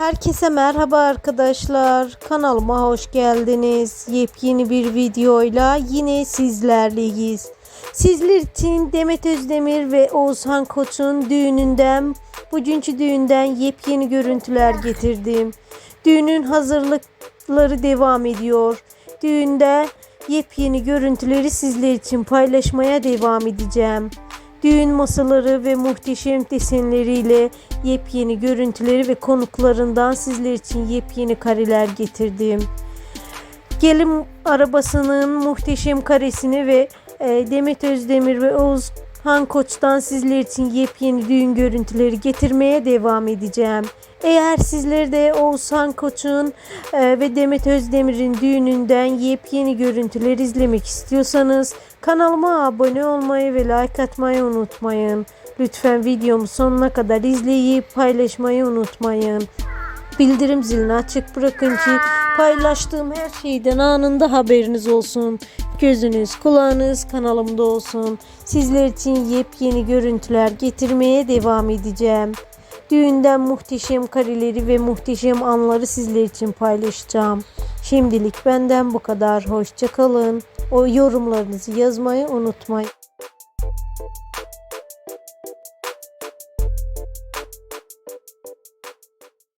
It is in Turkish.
Herkese merhaba arkadaşlar. Kanalıma hoş geldiniz. Yepyeni bir videoyla yine sizlerleyiz. Sizler için Demet Özdemir ve Oğuzhan Koç'un düğününden, bugünkü düğünden yepyeni görüntüler getirdim. Düğünün hazırlıkları devam ediyor. Düğünde yepyeni görüntüleri sizler için paylaşmaya devam edeceğim. Düğün masaları ve muhteşem desenleriyle yepyeni görüntüleri ve konuklarından sizler için yepyeni kareler getirdim. Gelin arabasının muhteşem karesini ve e, Demet Özdemir ve Oğuz Han Koç'tan sizler için yepyeni düğün görüntüleri getirmeye devam edeceğim. Eğer sizler de Oğuzhan Koç'un e, ve Demet Özdemir'in düğününden yepyeni görüntüler izlemek istiyorsanız kanalıma abone olmayı ve like atmayı unutmayın. Lütfen videomu sonuna kadar izleyip paylaşmayı unutmayın. Bildirim zilini açık bırakın ki paylaştığım her şeyden anında haberiniz olsun. Gözünüz, kulağınız kanalımda olsun. Sizler için yepyeni görüntüler getirmeye devam edeceğim. Düğünden muhteşem kareleri ve muhteşem anları sizler için paylaşacağım. Şimdilik benden bu kadar. Hoşçakalın. O yorumlarınızı yazmayı unutmayın.